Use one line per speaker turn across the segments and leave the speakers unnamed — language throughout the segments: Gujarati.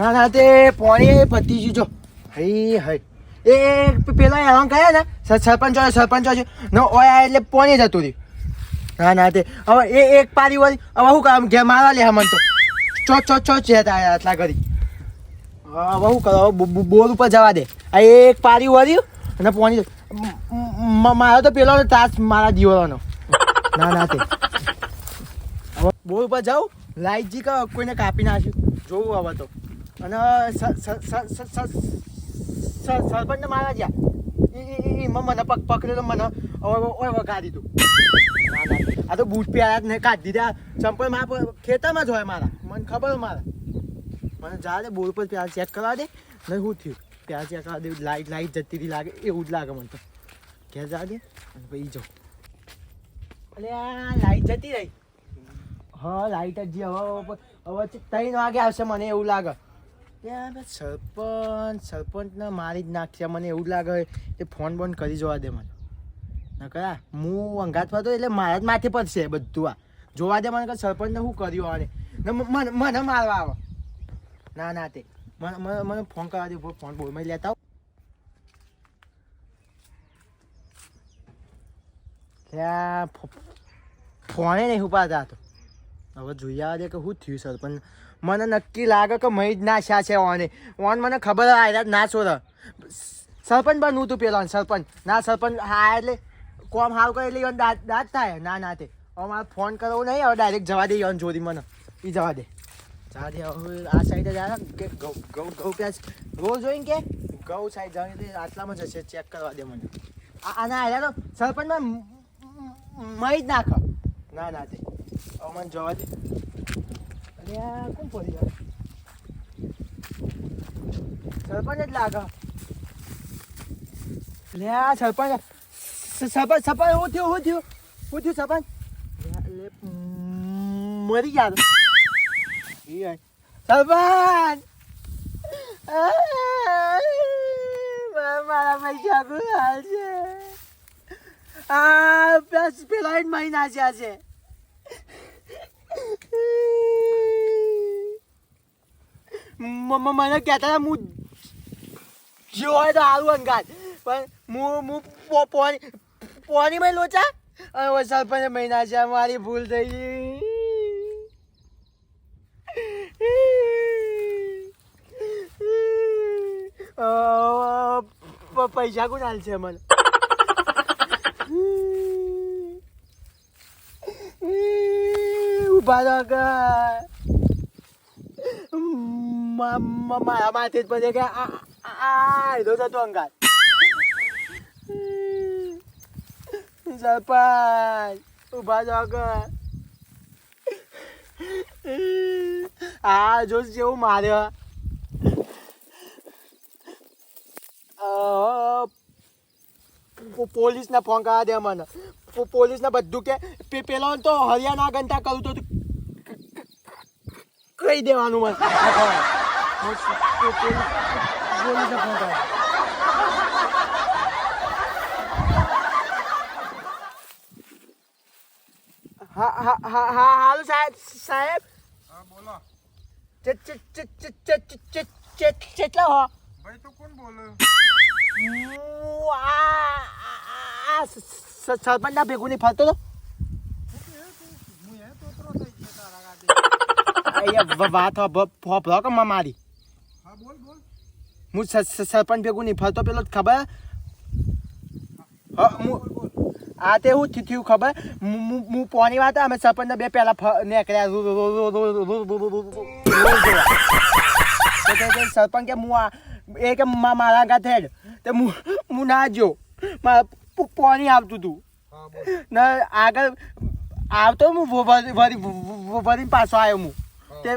ના તે પોણી પતી ગયું, જો. હઈ હઈ. એ પેલા એવા ગયા ને? સરપંચ હોય સરપંચ હોય નો, ઓયા એટલે પોણી જતું રહ્યું ના ના, તે. હવે એ એક પારી વળી હવે શું કામ ઘેર મારવા લે મન તો. ચો ચો ચો છે આટલા ઘડી હવે શું કરો? બોર ઉપર જવા દે. આ એક પારી વળ્યું અને પોણી મારો તો પેલો ત્રાસ મારા દીવડાનો. ના ના, તે. બોર ઉપર જાઉં, લાઈટ જી કહો, કોઈને કાપી નાખ્યું. જોવું હવે તો. અને સરપંચને મારા ગયા ઈ મને પગ પકડેલો મને ઓય વગાડી દીધું. આ તો બૂટ પહેર્યા જ ને કાઢી દીધા ચંપલ મારા ખેતરમાં જ હોય મારા મને ખબર મારા મને જા દે પર પ્યાર ચેક કરવા દે ને શું થયું પ્યાર ચેક કરવા દે લાઈટ લાઈટ જતી રહી લાગે એવું જ લાગે મને તો ઘેર જા અને પછી જાઉં અલે આ લાઈટ જતી રહી હા લાઈટ જી હવે હવે ત્રણ વાગે આવશે મને એવું લાગે ત્યાં સરપંચ, સરપંચને મારી જ નાખશે મને એવું લાગે એ ફોન બોન કરી જોવા દે મને. નકરા હું અંગાત ફરતો એટલે મારા જ માથે પડશે બધું આ. જોવા દે મને કે સરપંચને શું કર્યું આને? મને મારવા આવે. ના ના તે. મને મને ફોન કરવા દે ફોન બોલમાં લેતા ત્યાં ફોને નહીં ઉપાડતા તો. હવે જોઈ આવે કે શું થયું સરપંચ. મને નક્કી લાગે કે મહી જ નાશ્યા છે ઓને. ઓન મને ખબર આવ્યા ના છોડ. સરપંચ બનવું તું પેલો સરપંચ. ના સરપંચ હા એટલે કોમ હાવ કરે એટલે દાંત દાંત થાય. ના ના તે. હવે મારે ફોન કરવો નહીં, હવે ડાયરેક્ટ જવા દે યોન જોડી મને. એ જવા દે. જવા દે. હવે આ સાઈડે આવે કે ઘઉં ઘઉં ઘઉં પ્યાજ રોજ જોઈને કે ઘઉં સાઈડ જવાની આટલામાં જશે ચેક કરવા દે મને. આના આવ્યા તો સરપંચમાં મહી જ નાખ. ના ના તે. હવે મને જવા દે. ત્યાં કોણ પડી જાય સરપંચ જ લાગે. લે, આ સરપંચ. સરપંચ સરપંચ, હું થયું હું થયું? હું થયું, સરપંચ? મરી ગયા સરપંચ! મારા પૈસા ગુલાલ છે આ પ્લસ પેલા મહિના છે. આજે મને કહેતા હતા હું જો હોય તો આવું અંગાત પણ હું હું પોની પોની માં લોચા? અને હવે સરપંચ મહિના છે, મારી ભૂલ થઈ ગઈ. પૈસા કોણ હાલશે મને? ઊભા રહો મારા માથે જ પડે કે આ હીરો થતો અંગાત. સરપંચ ઊભા રહો કે આ જો જેવું પોલીસ ને ફોન કરા દે મને. પોલીસ ને બધું કે પેલો તો હરિયાણા ઘંટા કરું તો કહી દેવાનું મને? પોલીસને ફોન કરવા હા હા હા હા હાલો સાહેબ સાહેબ
હા બોલો
ચે ચે ચે ચે ચે ચે ચે ચે કેટલા હો
ભાઈ તું કોણ બોલે
હું આ આ- આ સ- સ- સરપંચના ભેગું નહીં ફરતો તો
હું હું
સરપંચ ભેગું નહીં ફરતો પેલો ખબર આ તે હું થયું ખબર હું પોની વાત અમે સરપંચ બે પહેલા નીકળ્યા સરપંચ કે હું એ કે મારા ઘા થેડ તે હું ના જો મારા પોની આવતું
તું
ને આગળ આવતો હું વરી પાછો આવ્યો હું તે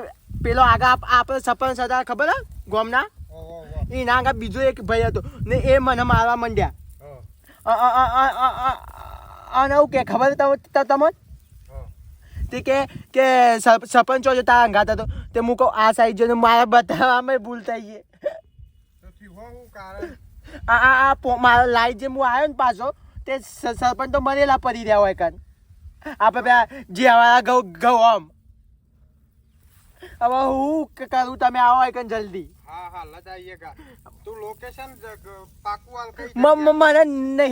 પેલો આગળ આપણે સરપંચ હતા ખબર ગોમના
ઓહો વાહ
એ ના આગળ બીજો એક ભાઈ હતો. ને એ મને મારવા માંડ્યા. અને એવું કે ખબર તમને? તે કે કે સરપંચો જો તારા અંગાત હતો તે હું કહું આ સાઈડ જોઈને મારા બતાવવામાં ભૂલ થઈ ગઈ. આ આ આ મારો લાઈટ જે હું આવ્યો ને પાછો તે સરપંચ તો મરેલા પડી રહ્યા હોય કાન આપણે પેલા જે અમારા ઘઉં ઘઉં આમ. હવે હું કરું તમે આવો એકન જલ્દી.
હા હા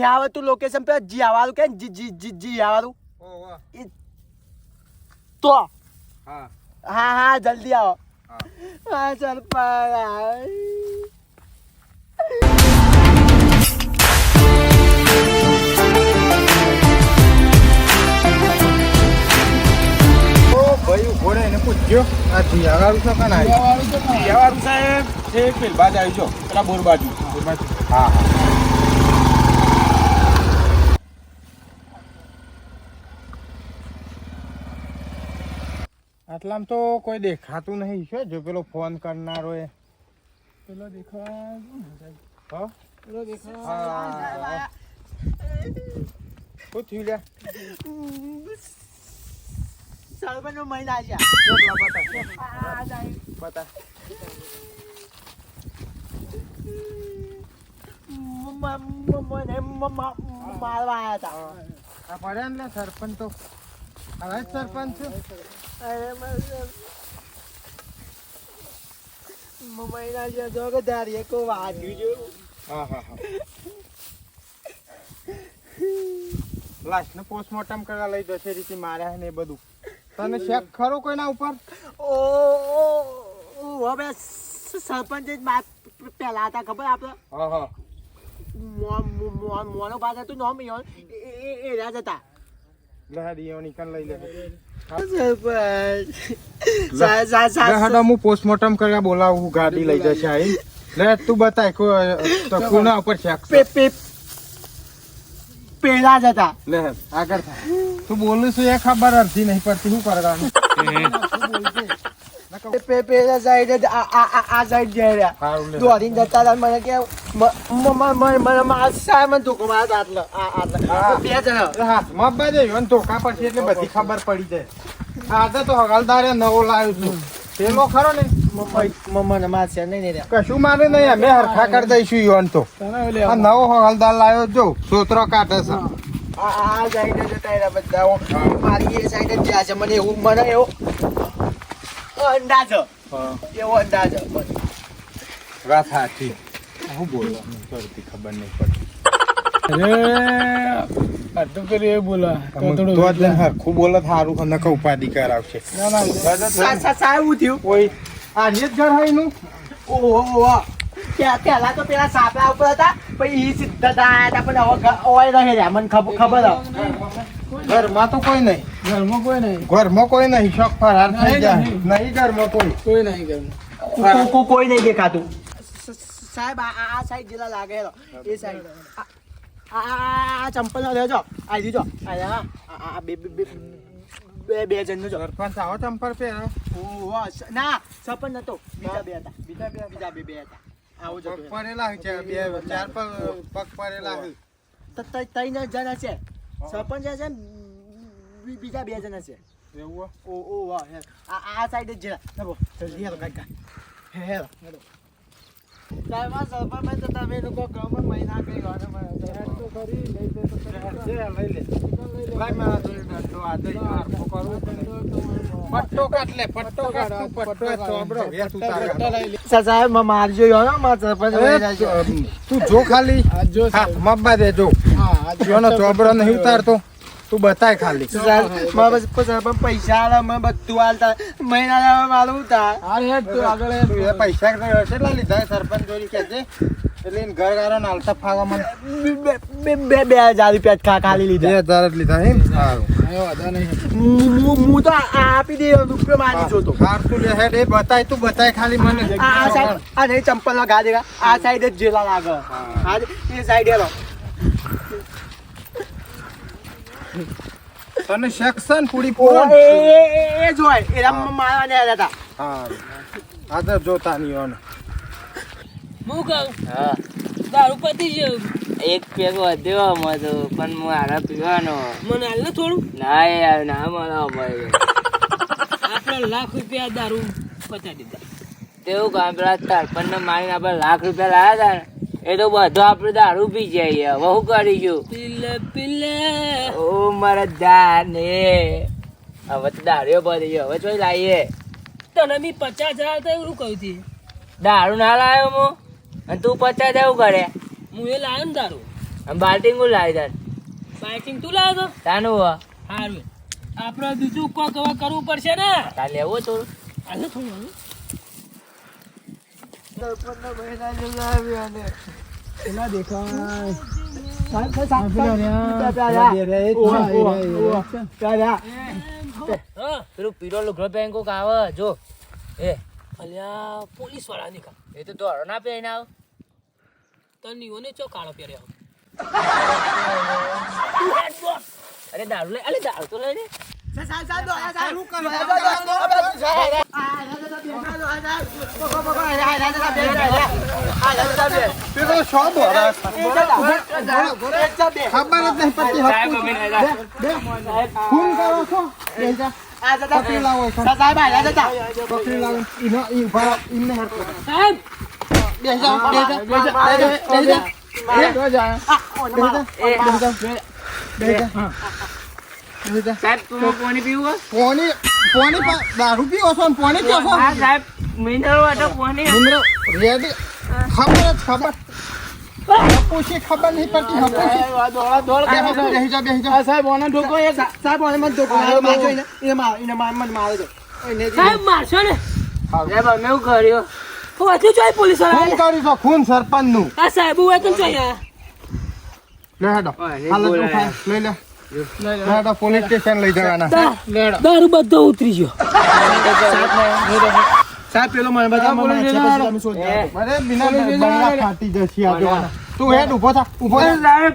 આવે તું લોકેશન
પે મને નહીં જી આવવાનું કે જી જી જી જી આવવાનું. તો.
હા.
હા હા જલ્દી આવો.
હા.
ચાલ સરપંચ.
ભાઈ એને પૂછ્યો આ છે કાના
સાહેબ છે પેલ બાજ આવી છો પેલા બોર બાજુ. બોર બાજુ.
હા હા. આટલામાં તો કોઈ દેખાતું નહીં છે જો પેલો ફોન કરનારો એ.
પેલો
દેખાય
પેલો દેખવા
શું થયું લ્યા?
સરપંચ નો મહિના છે. મ- મારવા આયા હતા
આ પડ્યા ને સરપંચ તો હવે સરપંચ
મહિના જો કે વાગ્યું છે
હા. હા હા. લાસ્ટ ને પોસ્ટમોર્ટમ કરવા લઈ જશે રીતે માર્યા ને એ બધું. તને શેક ખરો કોઈના ઉપર?
ઓ હવે સરપંચ જ વાત પહેલા હતા ખબર આપણે
હા હા.
મોનો બાદ હતું નોમ. એ એ- એ રહ્યા હતા.
પોસ્ટમોર્ટમ કરવા બોલાવું ગાડી લઈ જશે તું બતાય કોના ઉપર શેક
પે પે પેલા જ હતા.
લે આગળ થા. તું બોલું છું એ ખબર અડધી નહીં પડતી શું કરવાનું?
પેલા સાઈડ આ આ આ- આ સાઈડ જઈ રહ્યા. દોડીને જતા હતા મને કે
હાથમાં અને ધોકા પછી એટલે બધી ખબર પડી જાય. આજે તો હગાલદારે નવો લાવ્યો છું. પેલો ખરો ને?
મ- મ- મને મારશે નહીં નહીં
કશું મારે નહીં અમે હરખા કરી દઈશું ઈવન તો આ નવો હવાલદાર લાવ્યો જો સોતરો કાઢે છે
આ સાઈડે સાઈડ જ હતા બધા હું મારી એ સાઈડ જ્યાં છે મને એવું મને એવો અંદાજ એવો અંદાજ
વાત સાચી હું બોલવાનું કરતી ખબર નહીં પડતી
આટલું કરી એ બોલા તો
જ હરખું બોલે સારું અને કે ઉપાધિ કરાવશે
સાહેબ થયું.
કોઈ આજે જ ઘર હોયનું
ઓહો પહેલા તો પેલા ઉપર હતા પછી ઈ સીધા તા હતા પણ હવે ઘ- ઓય રહે રહ્યા મને ખબર ખબર
ઘરમાં તો કોઈ નહીં.
ઘરમાં કોઈ નહીં.
ઘરમાં કોઈ નહીં શોખ ફરાર થઈ
નહીં,
જાય.
નહીં.
નહીં ઘરમાં કોઈ.
કોઈ નહીં ઘરમાં.
કોઈ નહીં દેખાતું. સાહેબ આ સાઈડ જેલા લાગે એ સાઈડ. આ ચંપલ લેજો આ દીજો આ આ- આ- આ બે બે બે બે જણનું
સરપંચ આવો ચંપલ પહેરો
ઓહો, સ- ના સરપંચ નતો. બીજા બે હતા. બીજા બે બીજા બે બે હતા. આવો જ
પગ પડેલા છે બે ચાર પગ પગ પડેલા છે.
તો તઈ જ જણ છે. સરપંચ છે ને બીજા બે જણ છે.
એવું
ઓ ઓ વાહ. આ આ સાઈડ જ જરા જલ્દી હેલો કાકા. Hello hello. સાહેબ સરપંચ તો તમે લોકો ગામમાં મહિના કઈ
તો ખરી લઈ દે તો
લઈ લે. લાય મારા જોડે આ દઈ હરખો કરું પટ્ટો કાઢ પટ્ટો કાઢ તું પટ્ટો ચોબડો વેચ ઉતાર કાઢ.
સાહેબમાં મારજો યો સરપંચ.
તું જો ખાલી
જો
હા મબ્બા દે જો
હા જો
ચોબડો નહીં ઉતારતો. તું બતાય ખાલી.
પાસે આલા મને બધું આલતા. મહિના લેવા મારું ઉતાર
આ હેડ તું આગળ.
તું એ પૈસા કેટલા લીધા સરપંચ જોડી કે છે? એટલે ઘર ગારો નાલતા ફાવા મને.
બે બે બે બે હજાર રૂપિયા ખા- ખાલી
બે
લીધા
હજાર જ લીધા એમ સારું.
હું- તો આપી દે રૂપિયો જોતો
હાર તું. લે હેડ એ બતાય તું બતાય ખાલી મને.
આ સાઈડ આ નહીં ચંપલ લગા ઘા આ સાઈડ જ જેલા લાગે આ એ સાઈડ એલો
તને સેક્શન પૂરી પૂરો
એ એ- એ- એ રામ મારવા ને હતા.
હા. આ તો જોતા નહીં ઓન.
હું કહું? હા. દારૂ પતી ગયું.
એક પેગ વધ્યો આમાં તો પણ મારા પીવાનો.
મને હાલ ને થોડું?
ના યાર ના મારા ભાઈ
આપણે લાખ રૂપિયા દારૂ પચાવી દીધા.
તેવું કામ પેલા તાર પણ મારીને આપણે લાખ રૂપિયા લાયા હતા એ તો બધો આપણે દારૂ પી જઈએ હવે શું કરીશું
પીલે પીલે.
ઓ મારા દાને. હવે તો દારૂ પડી ગયો. હવે ચોઈ લાવીએ
તને મી પચાસ હજાર તો એવું કહ્યું હતી
દારૂ ના લાવ્યો હું? અને તું પચાસ એવું કરે?
હું એ લાવ્યો ને દારૂ.
અને બાલ્ટી હું લાવી તાર?
બાઇકિંગ તું લાવ્યો તો?
તાનું
હારું. આપણે બીજું કોક હવે કરવું પડશે ને?
તાર લેવો થોડું.
હાલો થોડું
પેલા દેખાય
આવે જો એ
અલ્યા પોલીસ નીકળ
એ તો દોડો ના આવ
તને ઓને ચો કાળો પહેર્યો
અરે દારૂ લઈ અરે દારૂ તો લઈ
બોલે ખબર જ નહીં પડતી
સાહેબ
ખૂન કરો છો પકડી લાવો છો. પકડી લાવો હરકો.
સાહેબ
બેસી બેસી બેસી બેસી. બેસી
સાહેબ તું પાણી પીવું
પોણી પોણી દારૂ પીવો છો ને પીવો છો?
સાહેબ મિનરલ વોટર પાણી.
નિમ્ર રેડી ખબર જ ખબર. હપુસી ખબર નહીં પડતી જાઓ, બેસી
સાહેબ ઓને ઢોકો એ સાહેબ ઓને મને ઢોકો મારો મારજો એને. એને માર એને માર મને મારે છે.
સાહેબ મારશો ને?
સાહેબ અમે એવું કર્યું.
જોઈ પોલીસવાળા
કર્યું છો? ખૂન સરપંચનું
આ સાહેબ હું તો જોઈ
લે હેડો. હાલ લઈ લે. લે પોલીસ સ્ટેશન લઈ જવાના.
દારૂ બધો ઉતરી ગયો.
સાહેબ પેલો મને બધા મને
બિના ફાટી જશે આ જોવાના. તું હેડ ઊભો થા ઊભો
સાહેબ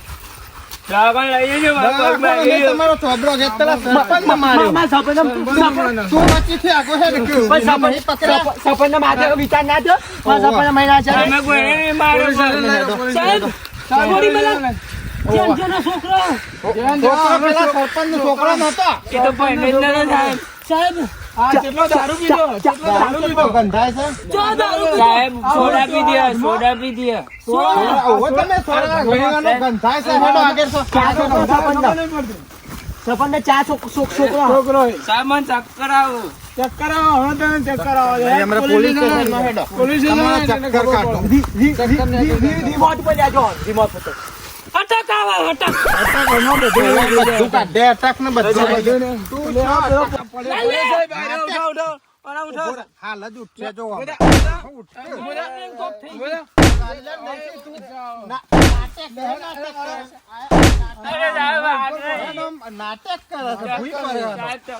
તમારો છે પેલા માર્યો. આગો
માથે વિચાર ના થયો? મહિના છે
છોકરો.
છોકરો
નતો સાહેબ
ગંધાય છે
ચો દારૂ પીધો.
સાહેબ સોડા પી દે સોડા પી દે
આવો તમે સોડા ઘણીવાનો ગંધાય છે હેડો આગળ છો.
સપન ને ચા છોકરો
સાહેબ મને ચક્કર આવું
પોલીસ. તમારા ચક્કર કાઢો.
રિમોટ પર જાજો રિમોટ પર
અટક આવે અટક
બધું કાઢે, અટક ને બધું. તું છો, ઊભો રહે. હાલ જ ઉઠશે જો નાટક કરે છે ભૂઈ કરે છે.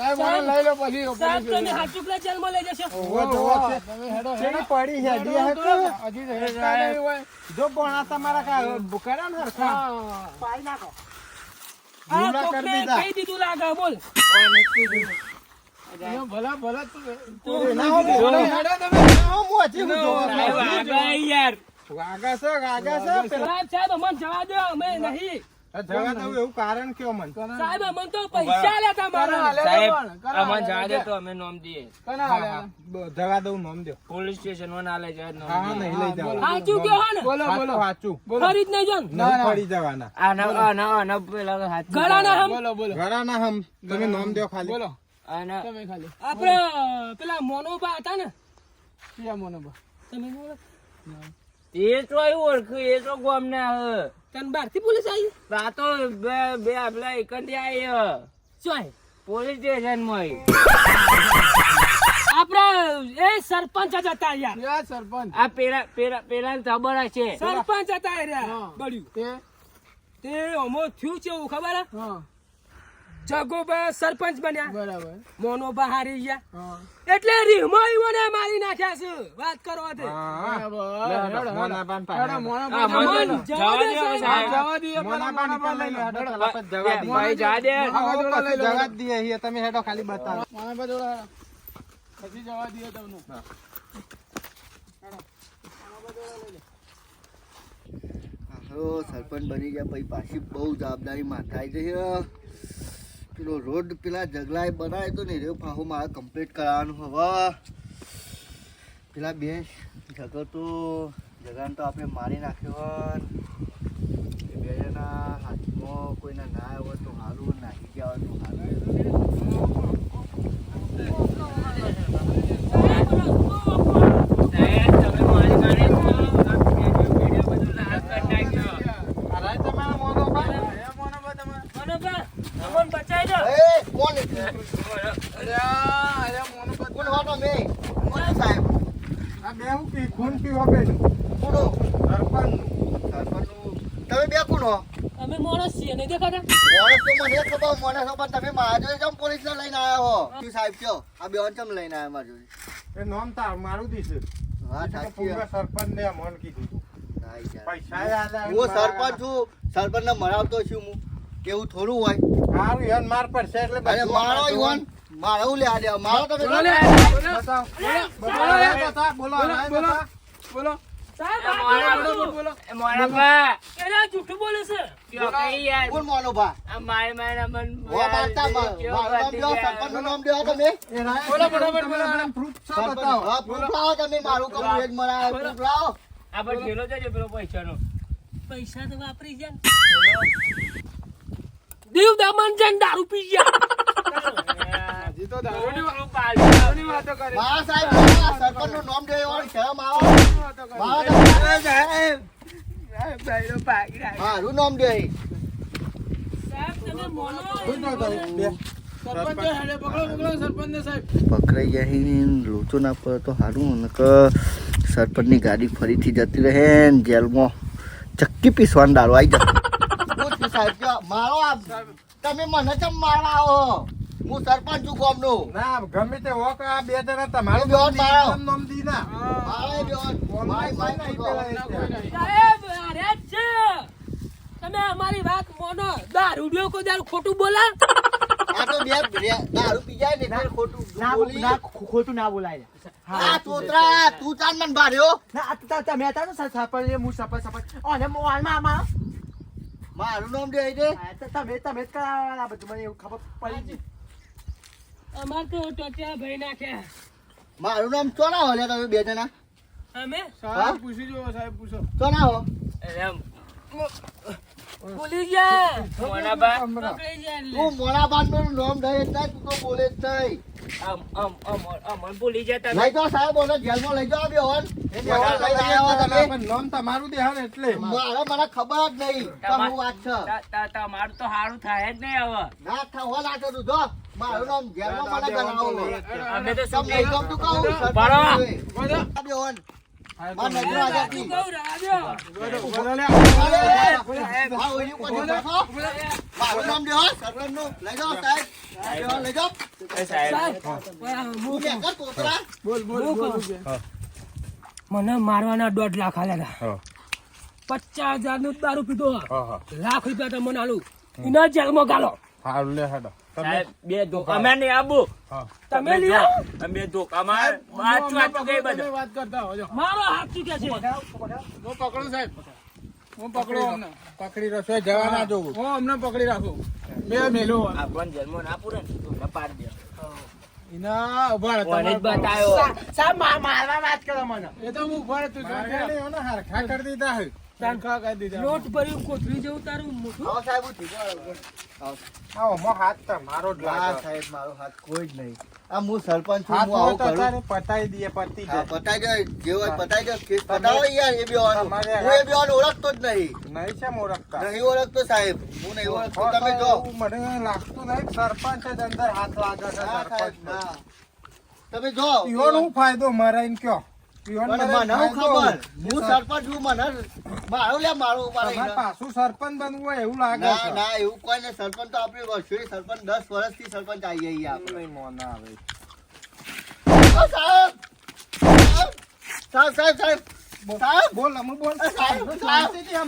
સાહેબ લઈ લો પછી
સાહેબ તમે હાચુકલા જેલમાં લઈ જશો.
ઊભો જોવો છે. ચેડી પડી છે, હજી હે કે? જો બોણા તમારા કા બુકારા ને હરખા.
પાઈ
નાખો. કરી
કોકને
દીધા.
કહી દીધું લાગે બોલ.
બોલો, હેડો તમે. ના હો, હું
સાહેબ યાર.
વાગા છે, વાગા છે.
સાહેબ સાહેબ અમને જવા દો અમે નહીં.
આ જવા દઉં એવું કારણ કયો મન?
સાહેબ અમને તો પૈસા લેતા મારા
સાહેબ અમારે જવા દે તો અમે નોમ દઈએ.
હા, હા. બ- જવા દઉં નામ દો.
પોલીસ સ્ટેશનમાં ના લઈ જાય નોમ
હા હા નહીં લઈ જવા
હાચું કહો ને
બોલો સાચું
ફરી જ નહીં જો ને.
નહીં પડી જવાના.
આના આના આના પેલા હાથ
ગળાના હમ.
ઘણા હમ. તમે નામ દો ખાલી. બોલો.
આના
આપણે પેલા મોનોબા હતા ને? તમે ન.
એ તો એવું ઓળખ્યું એ તો ગોમ ના હ
બારથી પોલીસ આવી?
આ તો બે બે આપલા એકંદી આવી હ.
ચોય
પોલીસ સ્ટેશનમાં
આપણે એ સરપંચ જ હતા યાર
આ પેલા પેલા પેલા ખબર છે
સરપંચ હતા એ બળ્યું. તે? તે અમો થયું છે એવું ખબર હે? જગોબા સરપંચ બન્યા. બરાબર. મોનોબા હારી ગયા. એટલે રીમાઈઓને મારી નાખ્યા છે. વાત કરો તે
મોનાબાન પાસે.
આ મને તો જવા દે હવે સાહેબ.
મોનાબાન પાસે લઈ લો, હેડો, ખાલી બતાવો પછી જવા દઈએ છીએ. તમે હેડો ખાલી બતાવો.
હવે સરપંચ બની ગયા પછી પાછી બહુ જવાબદારી માથાઈ જઈ પેલો રોડ પેલા જગલાએ બનાવ્યો હતો ને એ પાછો મારે કમ્પ્લીટ કરાવવાનું હવે પેલા બે જગો તો, જગાને તો આપણે મારી નાખ્યો. એ બે જણા હાથમાં કોઈને ના આવ્યો તો સારું નાખી ગયા હોય તો સારું
સાહેબ, તમે મારી મારી વીડિયો બધું લાલ કરી નાખ્યો.
અરે તમારા મોનો બા એ મોનો બા તમારા
મનોબા અમોન બચાઈ દો
એ કોણ એટલે?
અરે આ અરે મોનો બા
કોણ વાતો મેં કોણ સાહેબ
આ બે હું પી ખૂન પીવા બે
કોનો
સરપંચ
સરપંચનું તમે બે કોણ હો
અમે માણસ છીએ નહીં દેખાતા
માણસ મને ખબર તમે મારા જોડે પોલીસ ને લઈને આવ્યા હો? સાહેબ કયો? આ બેન લઈને આવ્યા મારા જોડે?
એ નામ તાર મારું દીશે
હા સાચી
સરપંચ ને મન કીધું તું.
હા.
પૈસા
સરપંચ છું સરપંચ ને મરાવતો છું હું. કેવું થોડું હોય?
મારું યન માર પડશે એટલે
અરે મારો મારો લે મારો
બોલો. બોલો બોલો. બોલો
આ જૂઠું બોલે. પૈસા તો વાપરી જાય દીવ દમન જન દારૂ પી ગયા.
હજી તો દારૂની વાત-
પેલું પાડ્યું.
દારૂની વાતો કરે.
મારા સાહેબ સરપંચનું નામ દેવો શરમ આવો
વાતો કરે.
મારા તમે-
ભાગી નાખ્યો.
મારું નામ દે
સાહેબ તમે મોનો
શું નહોતો? બે.
પકડાઈ જાય લોચો ના પડે તો સારું સરપંચની સરપંચની ગાડી ફરીથી જતી રહે ને જેલમાં ચક્કી પીસવાનું દારૂ આવી જાય મારો આપ તમે મને ચમ મારા આવો હું સરપંચ છું ગામનો.
ના ગમે તે હો કે આ બે જણા તમારું
એ મારો.
નામ નામ દી ના.
મારે બેવાન માય માય
નહીં પેલા
સાહેબ અરે છે. તમે અમારી વાત મોનો. દારૂ ડ્યો કો દારૂ ખોટું બોલા?
આ તો બે દારૂ પી જાય ને ખોટું
ના
બોલી.
ના ખોટું ના બોલાય.
આ તોતરા તું ચાંદ મન બાર્યો
ના આ તમે હતા ને સર- સરપંચ હું સરપંચ સરપંચ અને મોહનમાં આમાં?
મારું નામ દે
તમે તમે જ બધું મને એવું ખબર પડી ગઈ.
અમાર તો ટોટિયા ભાઈ નાખ્યા.
મારું નામ ચોરા હો લે તમે બે જણા.
અમે?
હા?
પૂછી જુઓ સાહેબ પૂછો.
હો.
બોલી ગયા.
મોના
પકડી ગયા
તું મોડા નું નામ દે જ તું તો બોલે જ નહીં.
આમ આમ આમ આમ બોલી ભૂલી ગયા તમે.
લઈ જાઓ સાહેબ ઓને જેલમાં લઈ જાઓ
નામ તમારું દે એટલે.
મારે મને ખબર જ નહીં. કે વાત છે.
તા- તા- તમારું તો સારું થાય જ નહીં હવે.
ના થવા લાગે તું જો. મારું નામ જેલમાં મને ગણાવો
અમે તો શું
તમને ગમતું કહું? સરપંચ
બરો.
જોઈએ. આ બેહોન માર નજરો આ જાતી.
કહું રાજો.
અરે, આ ઓલી ઉપર બેઠો. મારું નામ દેહો સરપંચનું. લઈ જાઓ સાહેબ. લઈ જાઓ.
એ સાહેબ.
તું ને કર તોતરા
મને મારવાના દોઢ લાખ આલ્યા પચાસ હજારનું દારૂ પીધો. લાખ રૂપિયા તો મને આલું. એના જેલમાં ગાલો.
હારું લે હેડો.
બે ધોકા અમે નહીં આબુ
તમે લ્યો
અમે બે ધોકામાં વાંચું વાંચું ગઈ બધું?
વાત કરતા હોજો.
મારો હાથ ચૂક્યા છે.
હું પકડું. સાહેબ. હું પકડું પકડી રસો જવા ના જોવું. હું અમને પકડી રાખું. બે મેલો.
આપણને જન્મ ના પૂરે ને તો ના પાડી દે.
ઇના ઊભા રહે
સાહેબ મા- મારવા વાત કરો મને.
એ તો હું ઊભા રહે તું હરખા કરી દીધા હે કરી દીધા
લોટ ભર્યું કોથળી જેવું તારું મોઢું
આવો સાહેબ ઉઠી જાઓ.
આવો મો હાથ તમારો જ લાગે
સાહેબ મારો હાથ કોઈ જ નહીં. આ હું સરપંચ છું હું આવું કરું.
પતાઈ દઈએ પતી જાય.
પતાઈ જાય જે પતાઈ જાય કેસ પતાવો યાર એ બેવાનું
તમારે
હું એ બેવાનું ઓળખતો જ નહીં.
નહીં છે મોરખતા
નહીં ઓળખતો સાહેબ. હું નહીં ઓળખતો. તમે જો.
મને લાગતું નહીં સરપંચ જ અંદર હાથ લાગે છે
સાહેબ
સરપંચ
તમે જો.
ફાયદો મારા કયો?
લે મારું ઊભા
તમારે
રહીને.
પાછું સરપંચ બનવું હોય એવું લાગે
ના
છે.
ના એવું કોઈ નહીં. સરપંચ તો આપણી વર્ષોથી સરપંચ દસ વર્ષથી સરપંચ આવી જઈએ આપણે.
નહીં મોં ના આવે.
ઓ સાહેબ! સાહેબ! સાહેબ
બોલ અમુ બોલ. શાંતિથી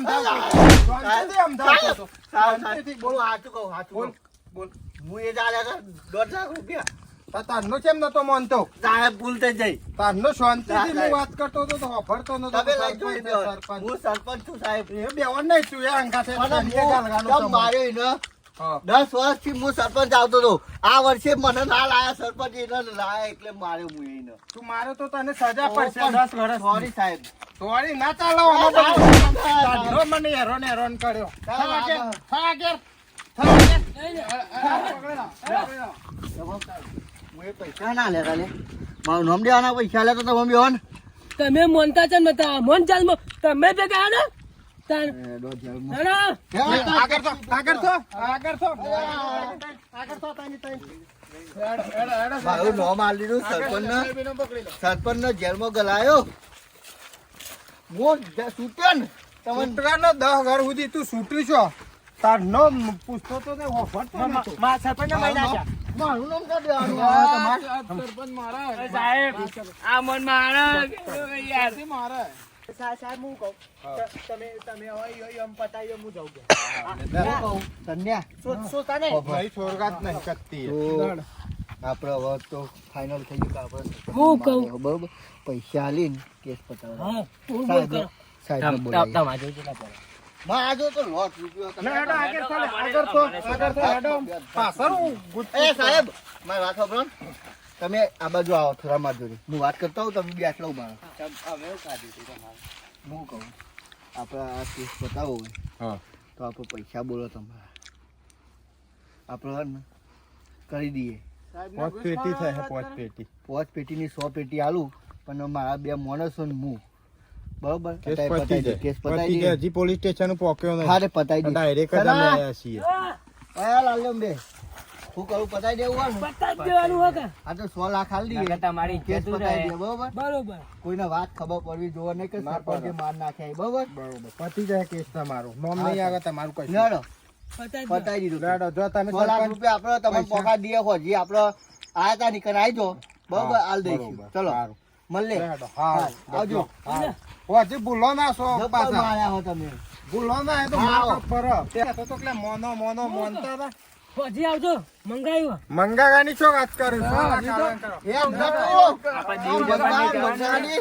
સમજાવતો શાંતિથી
બોલું સાચું કહું સાચું
બોલ બોલ.
હું એ જ આલ્યા દોઢ લાખ રૂપિયા.
તારનો કેમ નતો માનતો
સાહેબ ભૂલ થઈ જઈ
તારનો શાંતિથી હું વાત કરતો હતો તો વાપરતો નતો
તમે લઈ
સરપંચ,
હું સરપંચ છું સાહેબ
એ બેવન નહીં છું એ અંગાથે
એને.
હા.
દસ વર્ષથી હું સરપંચ આવતો હતો આ વર્ષે મને ના લાયા સરપંચ એને લાયા એટલે મારે હું એને
તું મારે તો તને સજા પડશે દસ વર્ષ
સોરી સાહેબ
સોરી ના ચાલો
ના. ના, ના, ના.
મને હેરોન હેરોન કર્યો
ના,
થા
ના, ના.
થા ઘેર, થા ઘેર.
હું એ પૈસા ના લેતા લે. મારું નામ દેવાના પૈસા લેતા ને
તમે મોનતા છે ને મોન તમે ભેગા
જેલમાં.
આગળ આગળ આગળ. આગળ.
મારું નામ આલી ગલાયો. હું જ- ને તમે
દસ દહ ઘર સુધી તું છૂટી છો. તારનો પૂછતો તો ને હોભળતો નતો.
માં સરપંચ મહિના છે
મારું નામ કા દેવાનું આ સરપંચ
મારા સાહેબ આ મન મારા યાર.
સાહેબ સાહેબ હું કહું. તમે તમે હવે યો- એમ પતાવી હું જાઉં
કહું, કન્યા
શું શું
ભાઈ સોરગાત નહીં કરતી
તો આપણે હવે તો ફાઇનલ થઈ ગયું કે આપણે
હું કહું.
બરોબર? પૈસા લઈને કેસ પતાવવાનો.
સાહેબ ના પડે.
માં આજો તો લોટ રૂપિયો તમે
હેડો, આગળ થો, આગળ થો, આગળ થો, હેડો. પાછળ
એ સાહેબ મારી વાત સાંભળો તમે આ બાજુ આવો થોડા માર જોડે. હું વાત કરતા હોઉં તમે બેઠ લઉં મારો હું કહું આપણે આ કેસ બતાવો હોય
હા.
તો આપણે પૈસા બોલો તમારા. આપણે કરી દઈએ.
પાંચ પેટી થાય પાંચ પેટી.
પાંચ પેટીની સો પેટી આલું પણ મારા બે માણસો ને હું. બરોબર.
કેસ
પતાઈ-
પતી જાય.
કેસ
પતી
પતાઈ
જાય. હજી પોલીસ સ્ટેશન પોક્યો નહીં.
હા રે પતાઈ દે
ડાયરેક્ટ જ અમે. આયા છીએ.
હા લાલ્યો બે હું કહું પતાઈ દેવું હોય
પતાઈ દેવાનું હોય કે.
આ તો 100 લાખ આલી દઈએ
તમારી
કેસ પતાઈ દે બરોબર?
બરોબર.
કોઈને વાત ખબર પડવી જોવે નહીં કે સરપંચે. માર નાખ્યા બરોબર?
બરોબર. પતી જાય કેસ તમારો. નોમ નહીં આવે તમારું કશું.
લડો. પતાઈ દીધું.
લડો. જો તમે
100 લાખ રૂપિયા આપણો તમને પોકા દીએ હો. જે આપણો આયા તા નીકળ આવજો બરોબર? હાલ દઈશું. ચલો.
હા,
આવજો.
હા. ઓ, હજી ભૂલો ના છો પાછા.
માર્યા હો તમે.
ભૂલો ના એ તો. મારો પર તો તો એટલે મોનો મોનો મોનતા હતા.
પછી આવજો. મંગાવ્યું
મંગાવાની છો વાત કરું છું?
એ મંગાની.